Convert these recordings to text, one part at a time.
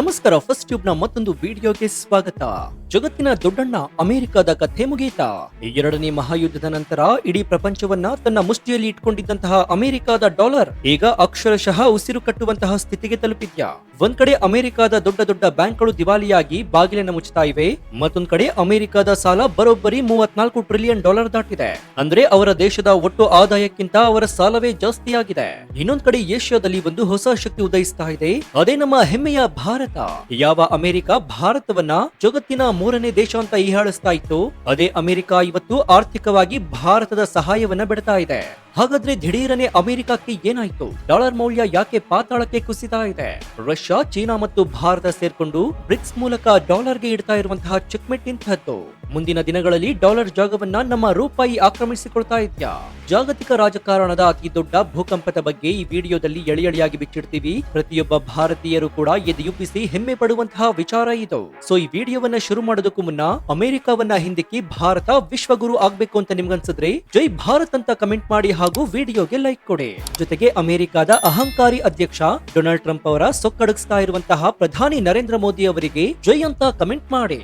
ನಮಸ್ಕಾರ, ಫಸ್ಟ್ ಟ್ಯೂಬ್ನ ಮತ್ತೊಂದು ವಿಡಿಯೋಗೆ ಸ್ವಾಗತ. ಜಗತ್ತಿನ ದೊಡ್ಡಣ್ಣ ಅಮೆರಿಕದ ಕಥೆ ಮುಗಿಯಿತಾ ಎರಡನೇ ಮಹಾಯುದ್ಧದ ನಂತರ ಇಡೀ ಪ್ರಪಂಚವನ್ನ ತನ್ನ ಮುಷ್ಟಿಯಲ್ಲಿ ಇಟ್ಕೊಂಡಿದ್ದಂತಹ ಅಮೆರಿಕದ ಡಾಲರ್ ಈಗ ಅಕ್ಷರಶಃ ಉಸಿರು ಕಟ್ಟುವಂತಹ ಸ್ಥಿತಿಗೆ ತಲುಪಿದ್ಯಾ. ಒಂದ್ ಕಡೆ ಅಮೆರಿಕದ ದೊಡ್ಡ ದೊಡ್ಡ ಬ್ಯಾಂಕ್ಗಳು ದಿವಾಲಿಯಾಗಿ ಬಾಗಿಲನ್ನು ಮುಚ್ಚುತ್ತಾ ಇವೆ, ಮತ್ತೊಂದ್ ಕಡೆ ಅಮೆರಿಕದ ಸಾಲ ಬರೋಬ್ಬರಿ ಮೂವತ್ನಾಲ್ಕು ಟ್ರಿಲಿಯನ್ ಡಾಲರ್ ದಾಟಿದೆ. ಅಂದ್ರೆ ಅವರ ದೇಶದ ಒಟ್ಟು ಆದಾಯಕ್ಕಿಂತ ಅವರ ಸಾಲವೇ ಜಾಸ್ತಿಯಾಗಿದೆ. ಇನ್ನೊಂದ್ ಕಡೆ ಏಷ್ಯಾದಲ್ಲಿ ಒಂದು ಹೊಸ ಶಕ್ತಿ ಉದಯಿಸ್ತಾ ಇದೆ, ಅದೇ ನಮ್ಮ ಹೆಮ್ಮೆಯ ಭಾರತ. ಯಾವ ಅಮೆರಿಕ ಭಾರತವನ್ನ ಜಗತ್ತಿನ ಮೂರನೇ ದೇಶ ಅಂತ ಈಹಾಳಿಸ್ತಾ ಇತ್ತು, ಅದೇ ಅಮೆರಿಕ ಇವತ್ತು ಆರ್ಥಿಕವಾಗಿ ಭಾರತದ ಸಹಾಯವನ್ನ ಬಿಡ್ತಾ ಇದೆ. ಹಾಗಾದ್ರೆ ದಿಢೀರನೆ ಅಮೆರಿಕಕ್ಕೆ ಏನಾಯ್ತು? ಡಾಲರ್ ಮೌಲ್ಯ ಯಾಕೆ ಪಾತಾಳಕ್ಕೆ ಕುಸಿತಾ ಇದೆ? ರಷ್ಯಾ, ಚೀನಾ ಮತ್ತು ಭಾರತ ಸೇರ್ಕೊಂಡು ಬ್ರಿಕ್ಸ್ ಮೂಲಕ ಡಾಲರ್ಗೆ ಇಡ್ತಾ ಇರುವಂತಹ ಚೆಕ್ಮೆಟ್ ಇಂತಹದ್ದು. ಮುಂದಿನ ದಿನಗಳಲ್ಲಿ ಡಾಲರ್ ಜಾಗವನ್ನ ನಮ್ಮ ರೂಪಾಯಿ ಆಕ್ರಮಿಸಿಕೊಳ್ತಾ ಇದ್ಯಾ? ಜಾಗತಿಕ ರಾಜಕಾರಣದ ಅತಿ ದೊಡ್ಡ ಭೂಕಂಪದ ಬಗ್ಗೆ ಈ ವಿಡಿಯೋದಲ್ಲಿ ಎಳೆ ಎಳೆಯಾಗಿ ಬಿಚ್ಚಿಡ್ತೀವಿ. ಪ್ರತಿಯೊಬ್ಬ ಭಾರತೀಯರು ಕೂಡ ಎದೆಯುಬ್ಬಿಸಿ ಹೆಮ್ಮೆ ಪಡುವಂತಹ ವಿಚಾರ ಇದು. ಸೊ ಈ ವಿಡಿಯೋವನ್ನ ಶುರು ಮಾಡೋದಕ್ಕೂ ಮುನ್ನ ಅಮೆರಿಕಾವನ್ನ ಹಿಂದಿಕ್ಕಿ ಭಾರತ ವಿಶ್ವಗುರು ಆಗ್ಬೇಕು ಅಂತ ನಿಮ್ಗನ್ಸಿದ್ರೆ ಜೈ ಭಾರತ್ ಅಂತ ಕಮೆಂಟ್ ಮಾಡಿ ಹಾಗೂ ವಿಡಿಯೋಗೆ ಲೈಕ್ ಕೊಡಿ. ಜೊತೆಗೆ ಅಮೆರಿಕದ ಅಹಂಕಾರಿ ಅಧ್ಯಕ್ಷ ಡೊನಾಲ್ಡ್ ಟ್ರಂಪ್ ಅವರ ಸೊಕ್ಕಡಗಿಸ್ತಾ ಇರುವಂತಹ ಪ್ರಧಾನಿ ನರೇಂದ್ರ ಮೋದಿ ಅವರಿಗೆ ಜೈ ಅಂತ ಕಮೆಂಟ್ ಮಾಡಿ.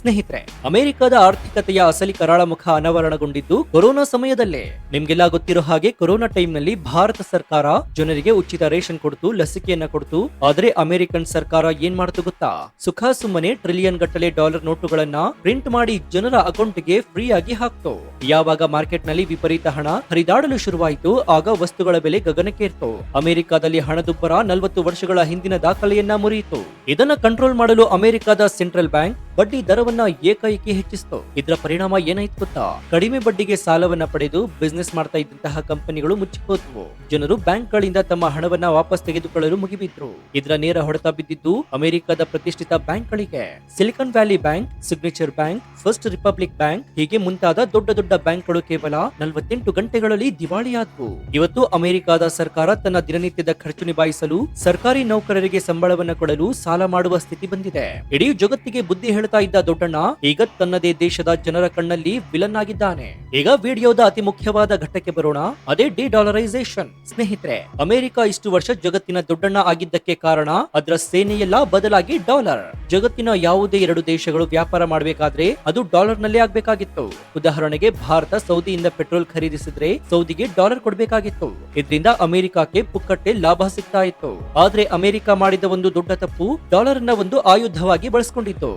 ಸ್ನೇಹಿತರೆ, ಅಮೆರಿಕದ ಆರ್ಥಿಕತೆಯ ಅಸಲಿ ಕರಾಳ ಮುಖ ಅನಾವರಣಗೊಂಡಿದ್ದು ಕೊರೋನಾ ಸಮಯದಲ್ಲೇ. ನಿಮ್ಗೆಲ್ಲ ಗೊತ್ತಿರೋ ಹಾಗೆ ಕೊರೋನಾ ಟೈಮ್ನಲ್ಲಿ ಭಾರತ ಸರ್ಕಾರ ಜನರಿಗೆ ಉಚಿತ ರೇಷನ್ ಕೊಡ್ತು, ಲಸಿಕೆಯನ್ನ ಕೊಡ್ತು. ಆದ್ರೆ ಅಮೆರಿಕನ್ ಸರ್ಕಾರ ಏನ್ ಮಾಡ್ತು ಗೊತ್ತಾ? ಸುಖ ಸುಮ್ಮನೆ ಟ್ರಿಲಿಯನ್ ಗಟ್ಟಲೆ ಡಾಲರ್ ನೋಟುಗಳನ್ನ ಪ್ರಿಂಟ್ ಮಾಡಿ ಜನರ ಅಕೌಂಟ್ಗೆ ಫ್ರೀ ಆಗಿ ಹಾಕ್ತು. ಯಾವಾಗ ಮಾರ್ಕೆಟ್ನಲ್ಲಿ ವಿಪರೀತ ಹಣ ಹರಿದಾಡಲು ಶುರುವಾಯಿತು, ಆಗ ವಸ್ತುಗಳ ಬೆಲೆ ಗಗನಕ್ಕೇರ್ತು. ಅಮೆರಿಕಾದಲ್ಲಿ ಹಣದುಬ್ಬರ ನಲವತ್ತು ವರ್ಷಗಳ ಹಿಂದಿನ ದಾಖಲೆಯನ್ನ ಮುರಿಯಿತು. ಇದನ್ನ ಕಂಟ್ರೋಲ್ ಮಾಡಲು ಅಮೆರಿಕಾದ ಸೆಂಟ್ರಲ್ ಬ್ಯಾಂಕ್ ಬಡ್ಡಿ ದರವನ್ನ ಏಕಾಏಕಿ ಹೆಚ್ಚಿಸಿತು. ಇದರ ಪರಿಣಾಮ ಏನಾಯ್ತು ಗೊತ್ತಾ? ಕಡಿಮೆ ಬಡ್ಡಿಗೆ ಸಾಲವನ್ನ ಪಡೆದು ಬಿಸ್ನೆಸ್ ಮಾಡ್ತಾ ಇದ್ದಂತಹ ಕಂಪನಿಗಳು ಮುಚ್ಚಿಹೋದ್ವು ಜನರು ಬ್ಯಾಂಕ್ ಗಳಿಂದ ತಮ್ಮ ಹಣವನ್ನ ವಾಪಸ್ ತೆಗೆದುಕೊಳ್ಳಲು ಮುಗಿಬಿದ್ರು. ಇದರ ನೇರ ಹೊಡೆತ ಬಿದ್ದಿದ್ದು ಅಮೆರಿಕದ ಪ್ರತಿಷ್ಠಿತ ಬ್ಯಾಂಕ್ಗಳಿಗೆ. Silicon Valley bank, signature bank, first republic bank ಹೀಗೆ ಮುಂತಾದ ದೊಡ್ಡ ದೊಡ್ಡ ಬ್ಯಾಂಕ್ಗಳು ಕೇವಲ ನಲವತ್ತೆಂಟು ಗಂಟೆಗಳಲ್ಲಿ ದಿವಾಳಿಯಾದವು. ಇವತ್ತು ಅಮೆರಿಕದ ಸರ್ಕಾರ ತನ್ನ ದಿನನಿತ್ಯದ ಖರ್ಚು ನಿಭಾಯಿಸಲು ಸರ್ಕಾರಿ ನೌಕರರಿಗೆ ಸಂಬಳವನ್ನ ಕೊಡಲು ಸಾಲ ಮಾಡುವ ಸ್ಥಿತಿ ಬಂದಿದೆ. ಇಡೀ ಜಗತ್ತಿಗೆ ಬುದ್ಧಿ ಹೇಳ್ತಾ ಇದ್ದ ದೊಡ್ಡಣ್ಣ ಈಗ ತನ್ನದೇ ದೇಶದ ಜನರ ಕಣ್ಣಲ್ಲಿ ವಿಲನ್ ಆಗಿದ್ದಾನೆ. ಈಗ ವಿಡಿಯೋದ ಅತಿ ಮುಖ್ಯವಾದ ಘಟ್ಟಕ್ಕೆ ಬರೋಣ. ಅದೇ ಡಿ ಡಾಲರೈಸೇಷನ್ ಸ್ನೇಹಿತರೆ, ಅಮೆರಿಕ ಇಷ್ಟು ವರ್ಷ ಜಗತ್ತಿನ ದೊಡ್ಡಣ್ಣ ಆಗಿದ್ದಕ್ಕೆ ಕಾರಣ ಅದರ ಸೇನೆಯೆಲ್ಲ ಬದಲಾಗಿ ಡಾಲರ್. ಜಗತ್ತಿನ ಯಾವುದೇ ಎರಡು ದೇಶಗಳು ವ್ಯಾಪಾರ ಮಾಡಬೇಕಾದ್ರೆ ಅದು ಡಾಲರ್ ನಲ್ಲೇ ಆಗ್ಬೇಕಾಗಿತ್ತು. ಉದಾಹರಣೆಗೆ ಭಾರತ ಸೌದಿಯಿಂದ ಪೆಟ್ರೋಲ್ ಖರೀದಿಸಿದ್ರೆ ಸೌದಿಗೆ ಡಾಲರ್ ಕೊಡಬೇಕಾಗಿತ್ತು. ಇದರಿಂದ ಅಮೆರಿಕಕ್ಕೆ ಪುಕ್ಕಟ್ಟೆ ಲಾಭ ಸಿಗ್ತಾ ಇತ್ತು. ಆದ್ರೆ ಅಮೆರಿಕ ಮಾಡಿದ ಒಂದು ದೊಡ್ಡ ತಪ್ಪು ಡಾಲರ್ನ ಒಂದು ಆಯುಧವಾಗಿ ಬಳಸಿಕೊಂಡಿತ್ತು.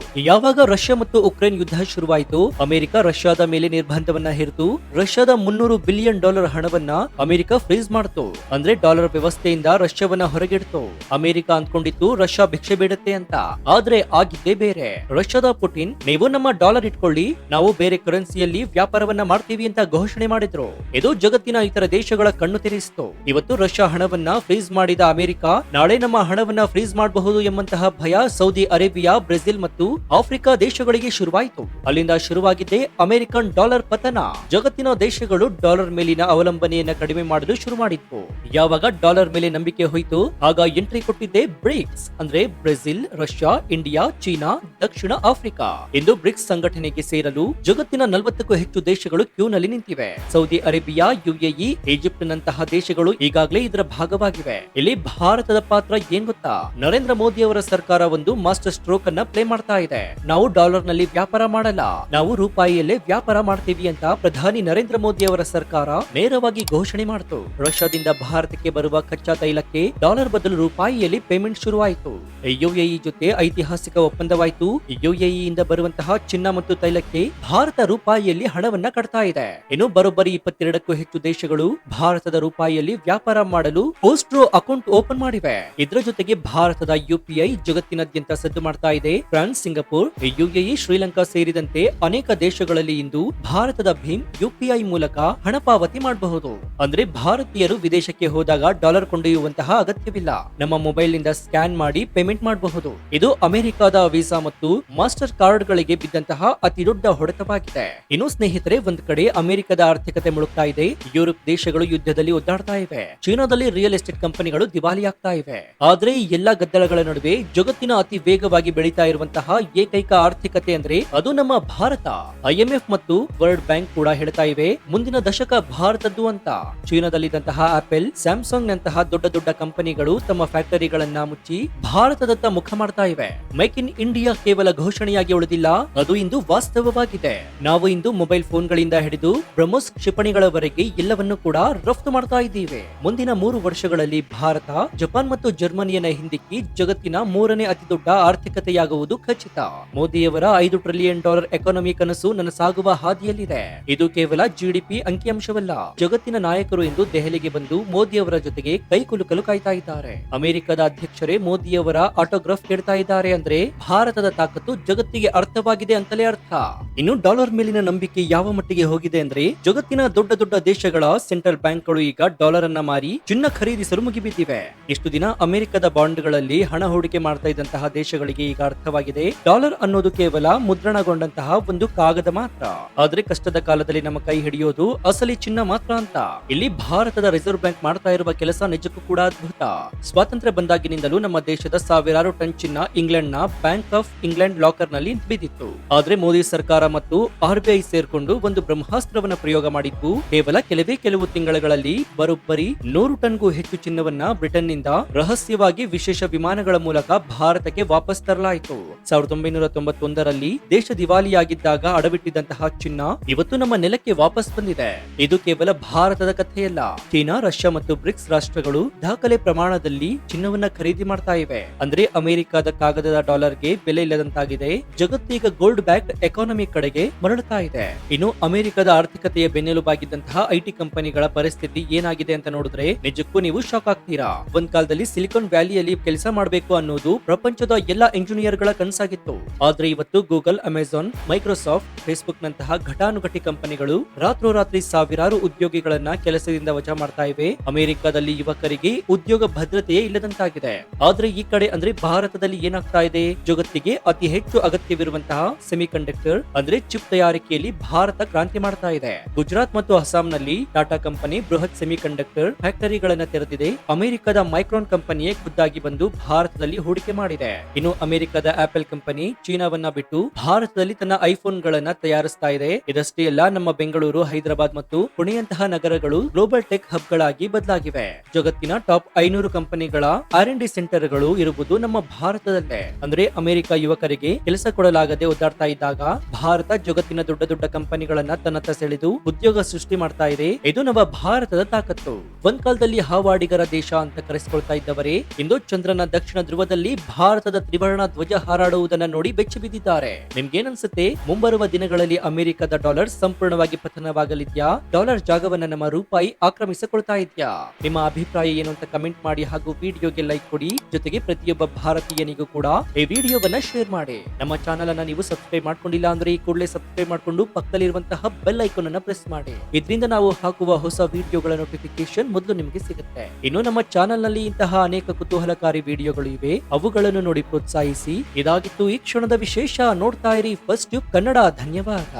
ಯಾವಾಗ ರಷ್ಯಾ ಮತ್ತು ಉಕ್ರೇನ್ ಯುದ್ಧ ಶುರುವಾಯಿತು? ಅಮೆರಿಕ ರಷ್ಯಾದ ಮೇಲೆ ನಿರ್ಬಂಧವನ್ನ ಹೇರಿತು? ರಷ್ಯಾದ ಮುನ್ನೂರು ಬಿಲಿಯನ್ ಡಾಲರ್ ಹಣವನ್ನ ಅಮೆರಿಕ ಫ್ರೀಸ್ ಮಾಡ್ತು. ಅಂದ್ರೆ ಡಾಲರ್ ವ್ಯವಸ್ಥೆಯಿಂದ ರಷ್ಯಾವನ್ನ ಹೊರಗಿಡ್ತು. ಅಮೆರಿಕ ಅಂದ್ಕೊಂಡಿತ್ತು ರಷ್ಯಾ ಭಿಕ್ಷೆ ಬೇಡುತ್ತೆ ಅಂತ. ಆದ್ರೆ ಆಗಿದ್ದೇ ಬೇರೆ. ರಷ್ಯಾದ ಪುಟಿನ್, ನೀವು ನಮ್ಮ ಡಾಲರ್ ಇಟ್ಕೊಳ್ಳಿ, ನಾವು ಬೇರೆ ಕರೆನ್ಸಿಯಲ್ಲಿ ವ್ಯಾಪಾರವನ್ನ ಮಾಡ್ತೀವಿ ಅಂತ ಘೋಷಣೆ ಮಾಡಿದ್ರು. ಇದು ಜಗತ್ತಿನ ಇತರ ದೇಶಗಳ ಕಣ್ಣು ತೆರೆಸಿತು ಇವತ್ತು ರಷ್ಯಾ ಹಣವನ್ನ ಫ್ರೀಸ್ ಮಾಡಿದ ಅಮೆರಿಕ, ನಾಳೆ ನಮ್ಮ ಹಣವನ್ನ ಫ್ರೀಸ್ ಮಾಡಬಹುದು ಎಂಬಂತಹ ಭಯ ಸೌದಿ ಅರೇಬಿಯಾ, ಬ್ರೆಜಿಲ್ ಮತ್ತು ಆಫ್ರಿಕಾ ದೇಶಗಳಿಗೆ ಶುರುವಾಯಿತು. ಅಲ್ಲಿಂದ ಶುರುವಾಗಿದ್ದೇ ಅಮೆರಿಕನ್ ಡಾಲರ್ ಪತನ. ಜಗತ್ತಿನ ದೇಶಗಳು ಡಾಲರ್ ಮೇಲಿನ ಅವಲಂಬನೆಯನ್ನ ಕಡಿಮೆ ಮಾಡಲು ಶುರು ಮಾಡಿತ್ತು. ಯಾವಾಗ ಡಾಲರ್ ಮೇಲೆ ನಂಬಿಕೆ ಹೋಯಿತು? ಆಗ ಎಂಟ್ರಿ ಕೊಟ್ಟಿದ್ದೆ ಬ್ರಿಕ್ಸ್, ಅಂದ್ರೆ ಬ್ರೆಜಿಲ್, ರಷ್ಯಾ, ಇಂಡಿಯಾ, ಚೀನಾ, ದಕ್ಷಿಣ ಆಫ್ರಿಕಾ. ಎಂದು ಬ್ರಿಕ್ಸ್ ಸಂಘಟನೆಗೆ ಸೇರಲು ಜಗತ್ತಿನ ನಲವತ್ತಕ್ಕೂ ಹೆಚ್ಚು ದೇಶಗಳು ಕ್ಯೂನಲ್ಲಿ ನಿಂತಿವೆ. ಸೌದಿ ಅರೇಬಿಯಾ, ಯುಎಇ ಈಜಿಪ್ಟ್ ನಂತಹ ದೇಶಗಳು ಈಗಾಗಲೇ ಇದರ ಭಾಗವಾಗಿವೆ. ಇಲ್ಲಿ ಭಾರತದ ಪಾತ್ರ ಏನ್ ಗೊತ್ತಾ? ನರೇಂದ್ರ ಮೋದಿ ಅವರ ಸರ್ಕಾರ ಒಂದು ಮಾಸ್ಟರ್ ಸ್ಟ್ರೋಕ್ ಅನ್ನ ಪ್ಲೇ ಮಾಡ್ತಾ ಇದೆ. ನಾವು ಡಾಲರ್ನಲ್ಲಿ ವ್ಯಾಪಾರ ಮಾಡಲ್ಲ. ನಾವು ರೂಪಾಯಿಯಲ್ಲೇ ವ್ಯಾಪಾರ ಮಾಡ್ತೀವಿ ಅಂತ ಪ್ರಧಾನಿ ನರೇಂದ್ರ ಮೋದಿ ಅವರ ಸರ್ಕಾರ ನೇರವಾಗಿ ಘೋಷಣೆ ಮಾಡಿತು. ರಷ್ಯಾದಿಂದ ಭಾರತಕ್ಕೆ ಬರುವ ಕಚ್ಚಾ ತೈಲಕ್ಕೆ ಡಾಲರ್ ಬದಲು ರೂಪಾಯಿಯಲ್ಲಿ ಪೇಮೆಂಟ್ ಶುರುವಾಯಿತು. ಯುಎಇ ಜೊತೆ ಐತಿಹಾಸಿಕ ಒಪ್ಪಂದವಾಯಿತು. ಯುಎಇ ಇಂದ ಬರುವಂತಹ ಚಿನ್ನ ಮತ್ತು ತೈಲಕ್ಕೆ ಭಾರತ ರೂಪಾಯಿಯಲ್ಲಿ ಹಣವನ್ನ ಕಟ್ತಾ ಇದೆ. ಇನ್ನು ಬರೋಬ್ಬರಿ ಇಪ್ಪತ್ತೆರಡಕ್ಕೂ ಹೆಚ್ಚು ದೇಶಗಳು ಭಾರತದ ರೂಪಾಯಿಯಲ್ಲಿ ವ್ಯಾಪಾರ ಮಾಡಲು ಪೋಸ್ಟ್ರೋ ಅಕೌಂಟ್ ಓಪನ್ ಮಾಡಿವೆ. ಇದರ ಜೊತೆಗೆ ಭಾರತದ ಯುಪಿಐ ಜಗತ್ತಿನಾದ್ಯಂತ ಸದ್ದು ಮಾಡ್ತಾ ಇದೆ. ಫ್ರಾನ್ಸ್, ಸಿಂಗಪುರ್ ಯುಎಇ ಶ್ರೀಲಂಕಾ ಸೇರಿದಂತೆ ಅನೇಕ ದೇಶಗಳಲ್ಲಿ ಇಂದು ಭಾರತದ ಭೀಮ್ ಯುಪಿಐ ಮೂಲಕ ಹಣ ಪಾವತಿ ಮಾಡಬಹುದು. ಅಂದ್ರೆ ಭಾರತೀಯರು ವಿದೇಶಕ್ಕೆ ಹೋದಾಗ ಡಾಲರ್ ಕೊಂಡೊಯ್ಯುವಂತಹ ಅಗತ್ಯವಿಲ್ಲ. ನಮ್ಮ ಮೊಬೈಲ್ನಿಂದ ಸ್ಕ್ಯಾನ್ ಮಾಡಿ ಪೇಮೆಂಟ್ ಮಾಡಬಹುದು. ಇದು ಅಮೆರಿಕದ ವೀಸಾ ಮತ್ತು ಮಾಸ್ಟರ್ ಕಾರ್ಡ್ ಗಳಿಗೆ ಬಿದ್ದಂತಹ ಅತಿ ದೊಡ್ಡ ಹೊಡೆತವಾಗಿದೆ. ಇನ್ನು ಸ್ನೇಹಿತರೆ, ಒಂದ್ ಕಡೆ ಅಮೆರಿಕದ ಆರ್ಥಿಕತೆ ಮುಳುಗ್ತಾ ಇದೆ. ಯುರೋಪ್ ದೇಶಗಳು ಯುದ್ಧದಲ್ಲಿ ಒದ್ದಾಡ್ತಾ ಇವೆ. ಚೀನಾದಲ್ಲಿ ರಿಯಲ್ ಎಸ್ಟೇಟ್ ಕಂಪನಿಗಳು ದಿವಾಳಿಯಾಗ್ತಾ ಇವೆ. ಆದ್ರೆ ಎಲ್ಲಾ ಗದ್ದಲಗಳ ನಡುವೆ ಜಗತ್ತಿನ ಅತಿ ವೇಗವಾಗಿ ಬೆಳೀತಾ ಇರುವಂತಹ ಏಕೈಕ ಆರ್ಥಿಕತೆ ಅಂದ್ರೆ ಅದು ನಮ್ಮ ಭಾರತ. ಐಎಂಎಫ್ ಮತ್ತು ವರ್ಲ್ಡ್ ಬ್ಯಾಂಕ್ ಕೂಡ ಹೇಳ್ತಾ ಇವೆ, ಮುಂದಿನ ದಶಕ ಭಾರತದ್ದು ಅಂತ. ಚೀನಾದಲ್ಲಿದ್ದಂತಹ ಆಪಲ್ ಸ್ಯಾಮ್ಸಂಗ್ ನಂತಹ ದೊಡ್ಡ ದೊಡ್ಡ ಕಂಪನಿಗಳು ತಮ್ಮ ಫ್ಯಾಕ್ಟರಿಗಳನ್ನ ಮುಚ್ಚಿ ಭಾರತದತ್ತ ಮುಖ ಮಾಡ್ತಾ ಇವೆ. ಮೇಕ್ ಇನ್ ಇಂಡಿಯಾ ಕೇವಲ ಘೋಷಣೆಯಾಗಿ ಉಳಿದಿಲ್ಲ, ಅದು ಇಂದು ವಾಸ್ತವವಾಗಿದೆ. ನಾವು ಇಂದು ಮೊಬೈಲ್ ಫೋನ್ಗಳಿಂದ ಹಿಡಿದು ಬ್ರಹ್ಮೋಸ್ ಕ್ಷಿಪಣಿಗಳವರೆಗೆ ಎಲ್ಲವನ್ನೂ ಕೂಡ ರಫ್ತು ಮಾಡ್ತಾ ಇದ್ದೀವಿ. ಮುಂದಿನ ಮೂರು ವರ್ಷಗಳಲ್ಲಿ ಭಾರತ, ಜಪಾನ್ ಮತ್ತು ಜರ್ಮನಿಯನ್ನ ಹಿಂದಿಕ್ಕಿ ಜಗತ್ತಿನ ಮೂರನೇ ಅತಿ ದೊಡ್ಡ ಆರ್ಥಿಕತೆಯಾಗುವುದು ಖಚಿತ. ಮೋದಿಯವರ ಐದು ಟ್ರಿಲಿಯನ್ ಡಾಲರ್ ಎಕಾನಮಿ ಕನಸು ನನಸಾಗುವ ಹಾದಿಯಲ್ಲಿದೆ. ಇದು ಕೇವಲ ಜಿಡಿಪಿ ಅಂಕಿಅಂಶವಲ್ಲ. ಜಗತ್ತಿನ ನಾಯಕರು ಎಂದು ದೆಹಲಿಗೆ ಬಂದು ಮೋದಿಯವರ ಜೊತೆಗೆ ಕೈಕುಲುಕಲು ಕಾಯ್ತಾ ಇದ್ದಾರೆ. ಅಮೆರಿಕದ ಅಧ್ಯಕ್ಷರೇ ಮೋದಿಯವರ ಆಟೋಗ್ರಾಫ್ ಕೇಳ್ತಾ ಇದ್ದಾರೆ ಅಂದ್ರೆ ಭಾರತದ ತಾಕತ್ತು ಜಗತ್ತಿಗೆ ಅರ್ಥವಾಗಿದೆ ಅಂತಲೇ ಅರ್ಥ. ಇನ್ನು ಡಾಲರ್ ಮೇಲಿನ ನಂಬಿಕೆ ಯಾವ ಮಟ್ಟಿಗೆ ಹೋಗಿದೆ ಅಂದ್ರೆ ಜಗತ್ತಿನ ದೊಡ್ಡ ದೊಡ್ಡ ದೇಶಗಳ ಸೆಂಟ್ರಲ್ ಬ್ಯಾಂಕ್ಗಳು ಈಗ ಡಾಲರ್ ಅನ್ನ ಮಾರಿ ಚಿನ್ನ ಖರೀದಿಸಲು ಮುಗಿಬಿದ್ದಿವೆ. ಇಷ್ಟು ದಿನ ಅಮೆರಿಕದ ಬಾಂಡ್ಗಳಲ್ಲಿ ಹಣ ಹೂಡಿಕೆ ಮಾಡ್ತಾ ಇದ್ದಂತಹ ದೇಶಗಳಿಗೆ ಈಗ ಅರ್ಥವಾಗಿದೆ. ಡಾಲರ್ ಅನ್ನೋದು ಕೇವಲ ಮುದ್ರಣಗೊಂಡಂತಹ ಒಂದು ಕಾಗದ ಮಾತ್ರ. ಆದ್ರೆ ಕಷ್ಟದ ಕಾಲದಲ್ಲಿ ನಮ್ಮ ಕೈ ಹಿಡಿಯೋದು ಅಸಲಿ ಚಿನ್ನ ಮಾತ್ರ ಅಂತ. ಇಲ್ಲಿ ಭಾರತದ ರಿಸರ್ವ್ ಬ್ಯಾಂಕ್ ಮಾಡ್ತಾ ಇರುವ ಕೆಲಸ ನಿಜಕ್ಕೂ ಕೂಡ ಅದ್ಭುತ. ಸ್ವಾತಂತ್ರ್ಯ ಬಂದಾಗಿನಿಂದಲೂ ನಮ್ಮ ದೇಶದ ಸಾವಿರಾರು ಟನ್ ಚಿನ್ನ ಇಂಗ್ಲೆಂಡ್ನ ಬ್ಯಾಂಕ್ ಆಫ್ ಇಂಗ್ಲೆಂಡ್ ಲಾಕರ್ನಲ್ಲಿ ಬಿದ್ದಿತ್ತು. ಆದ್ರೆ ಮೋದಿ ಸರ್ಕಾರ ಮತ್ತು ಆರ್ಬಿಐ ಸೇರ್ಕೊಂಡು ಒಂದು ಬ್ರಹ್ಮಾಸ್ತ್ರವನ್ನ ಪ್ರಯೋಗ ಮಾಡಿದ್ದು, ಕೇವಲ ಕೆಲವೇ ಕೆಲವು ತಿಂಗಳುಗಳಲ್ಲಿ ಬರೋಬ್ಬರಿ ನೂರು ಟನ್ಗೂ ಹೆಚ್ಚು ಚಿನ್ನವನ್ನ ಬ್ರಿಟನ್ನಿಂದ ರಹಸ್ಯವಾಗಿ ವಿಶೇಷ ವಿಮಾನಗಳ ಮೂಲಕ ಭಾರತಕ್ಕೆ ವಾಪಸ್ ತರಲಾಯಿತು. ಸಾವಿರದ ಒಂಬೈನೂರ ತೊಂಬತ್ತೊಂದರಲ್ಲಿ ದೇಶ ದಿವಾಲಿಯಾಗಿದ್ದಾಗ ಅಡವಿಟ್ಟಿದ್ದಂತಹ ಚಿನ್ನ ಇವತ್ತು ನಮ್ಮ ನೆಲಕ್ಕೆ ವಾಪಸ್ ಬಂದಿದೆ. ಇದು ಕೇವಲ ಭಾರತದ ಕಥೆಯಲ್ಲ. ಚೀನಾ, ರಷ್ಯಾ ಮತ್ತು ಬ್ರಿಕ್ಸ್ ರಾಷ್ಟ್ರಗಳು ದಾಖಲೆ ಪ್ರಮಾಣದಲ್ಲಿ ಚಿನ್ನವನ್ನ ಖರೀದಿ ಮಾಡ್ತಾ ಇವೆ. ಅಂದ್ರೆ ಅಮೆರಿಕದ ಕಾಗದದ ಡಾಲರ್ಗೆ ಬೆಲೆ ಇಲ್ಲದಂತಾಗಿದೆ. ಜಗತ್ತೀಗ ಗೋಲ್ಡ್ ಬ್ಯಾಕ್ ಎಕಾನಮಿ ಕಡೆಗೆ ಮರಳುತ್ತಾ ಇದೆ. ಇನ್ನು ಅಮೆರಿಕದ ಆರ್ಥಿಕತೆಯ ಬೆನ್ನೆಲುಬಾಗಿದ್ದಂತಹ ಐಟಿ ಕಂಪನಿಗಳ ಪರಿಸ್ಥಿತಿ ಏನಾಗಿದೆ ಅಂತ ನೋಡಿದ್ರೆ ನಿಜಕ್ಕೂ ನೀವು ಶಾಕ್ ಆಗ್ತೀರಾ? ಒಂದ್ ಕಾಲದಲ್ಲಿ ಸಿಲಿಕಾನ್ ವ್ಯಾಲಿಯಲ್ಲಿ ಕೆಲಸ ಮಾಡಬೇಕು ಅನ್ನೋದು ಪ್ರಪಂಚದ ಎಲ್ಲಾ ಇಂಜಿನಿಯರ್ಗಳ ಕನಸಾಗಿತ್ತು. ಆದ್ರೆ ಇವತ್ತು ಗೂಗಲ್, ಅಮೆಜಾನ್, ಮೈಕ್ರೋಸಾಫ್ಟ್ ಫೇಸ್ಬುಕ್ ನಂತಹ ಘಟಾನುಘಟಿ ಕಂಪನಿಗಳು ರಾತ್ರೋರಾತ್ರಿ ಸಾವಿರಾರು ಉದ್ಯೋಗಿಗಳನ್ನ ಕೆಲಸದಿಂದ ವಜಾ ಮಾಡ್ತಾ ಇವೆ. ಅಮೆರಿಕದಲ್ಲಿ ಯುವಕರಿಗೆ ಉದ್ಯೋಗ ಭದ್ರತೆಯೇ ಇಲ್ಲದಂತಾಗಿದೆ. ಆದ್ರೆ ಈ ಕಡೆ ಅಂದ್ರೆ ಭಾರತದಲ್ಲಿ ಏನಾಗ್ತಾ ಇದೆ? ಜಗತ್ತಿಗೆ ಅತಿ ಹೆಚ್ಚು ಅಗತ್ಯವಿರುವಂತಹ ಸೆಮಿ ಕಂಡಕ್ಟರ್ ಅಂದ್ರೆ ಚಿಪ್ ತಯಾರಿಕೆಯಲ್ಲಿ ಭಾರತ ಕ್ರಾಂತಿ ಮಾಡ್ತಾ ಇದೆ. ಗುಜರಾತ್ ಮತ್ತು ಅಸ್ಸಾಂನಲ್ಲಿ ಟಾಟಾ ಕಂಪನಿ ಬೃಹತ್ ಸೆಮಿ ಕಂಡಕ್ಟರ್ ಫ್ಯಾಕ್ಟರಿಗಳನ್ನ ತೆರೆದಿದೆ. ಅಮೆರಿಕದ ಮೈಕ್ರಾನ್ ಕಂಪನಿಯೇ ಖುದ್ದಾಗಿ ಬಂದು ಭಾರತದಲ್ಲಿ ಹೂಡಿಕೆ ಮಾಡಿದೆ. ಇನ್ನು ಅಮೆರಿಕದ ಆಪಲ್ ಕಂಪನಿ ಚೀನಾವನ್ನ ಬಿಟ್ಟು ಭಾರತದಲ್ಲಿ ತನ್ನ ಐಫೋನ್ ಗಳನ್ನ ತಯಾರಿಸ್ತಾ ಇದೆ. ಇದಷ್ಟೇ ಅಲ್ಲ, ನಮ್ಮ ಬೆಂಗಳೂರು, ಹೈದರಾಬಾದ್ ಮತ್ತು ಪುಣೆಯಂತಹ ನಗರಗಳು ಗ್ಲೋಬಲ್ ಟೆಕ್ ಹಬ್ ಗಳಾಗಿ ಬದಲಾಗಿವೆ. ಜಗತ್ತಿನ ಟಾಪ್ ಐನೂರು ಕಂಪನಿಗಳ ಆರ್ ಎನ್ ಡಿ ಸೆಂಟರ್ಗಳು ಇರುವುದು ನಮ್ಮ ಭಾರತದಲ್ಲೇ. ಅಂದ್ರೆ ಅಮೆರಿಕ ಯುವಕರಿಗೆ ಕೆಲಸ ಕೊಡಲಾಗದೆ ಒದ್ದಾಡ್ತಾ ಇದ್ದಾಗ ಭಾರತ ಜಗತ್ತಿನ ದೊಡ್ಡ ದೊಡ್ಡ ಕಂಪನಿಗಳನ್ನ ತನ್ನತ್ತ ಸೆಳೆದು ಉದ್ಯೋಗ ಸೃಷ್ಟಿ ಮಾಡ್ತಾ ಇದೆ. ಇದು ನಮ್ಮ ಭಾರತದ ತಾಕತ್ತು. ಒಂದ್ ಕಾಲದಲ್ಲಿ ಹಾವಾಡಿಗರ ದೇಶ ಅಂತ ಕರೆಸಿಕೊಳ್ತಾ ಇದ್ದವರೇ ಇಂದು ಚಂದ್ರನ ದಕ್ಷಿಣ ಧ್ರುವದಲ್ಲಿ ಭಾರತದ ತ್ರಿವರ್ಣ ಧ್ವಜ ಹಾರಾಡುವುದನ್ನ ಬೆಚ್ಚಿ ಬಿದ್ದಿದ್ದಾರೆ. ನಿಮ್ಗೇನನ್ಸುತ್ತೆ? ಮುಂಬರುವ ದಿನಗಳಲ್ಲಿ ಅಮೆರಿಕದ ಡಾಲರ್ ಸಂಪೂರ್ಣವಾಗಿ ಪತನವಾಗಲಿದ್ಯಾ? ಡಾಲರ್ ಜಾಗವನ್ನ ನಮ್ಮ ರೂಪಾಯಿ ಆಕ್ರಮಿಸಿಕೊಳ್ತಾ ಇದೆಯಾ? ನಿಮ್ಮ ಅಭಿಪ್ರಾಯ ಏನು ಅಂತ ಕಮೆಂಟ್ ಮಾಡಿ ಹಾಗೂ ವಿಡಿಯೋಗೆ ಲೈಕ್ ಕೊಡಿ. ಜೊತೆಗೆ ಪ್ರತಿಯೊಬ್ಬ ಭಾರತೀಯನಿಗೂ ಕೂಡ ಈ ವಿಡಿಯೋವನ್ನ ಶೇರ್ ಮಾಡಿ. ನಮ್ಮ ಚಾನಲ್ ಅನ್ನ ನೀವು ಸಬ್ಸ್ಕ್ರೈಬ್ ಮಾಡ್ಕೊಂಡಿಲ್ಲ ಅಂದ್ರೆ ಈ ಕೂಡಲೇ ಸಬ್ಸ್ಕ್ರೈಬ್ ಮಾಡ್ಕೊಂಡು ಪಕ್ಕದಲ್ಲಿರುವಂತಹ ಬೆಲ್ ಐಕಾನ್ ಅನ್ನ ಪ್ರೆಸ್ ಮಾಡಿ. ಇದರಿಂದ ನಾವು ಹಾಕುವ ಹೊಸ ವಿಡಿಯೋಗಳ ನೋಟಿಫಿಕೇಶನ್ ಮೊದಲು ನಿಮಗೆ ಸಿಗುತ್ತೆ. ಇನ್ನು ನಮ್ಮ ಚಾನಲ್ನಲ್ಲಿ ಇಂತಹ ಅನೇಕ ಕುತೂಹಲಕಾರಿ ವಿಡಿಯೋಗಳು ಇವೆ. ಅವುಗಳನ್ನು ನೋಡಿ ಪ್ರೋತ್ಸಾಹಿಸಿ. ಇದಾಗಿತ್ತು ಈ ಕ್ಷಣದ ವಿಶೇಷ ನೋಡ್ತಾ ಇರಿ. ಫಸ್ಟ್ ಕನ್ನಡ ಧನ್ಯವಾದ.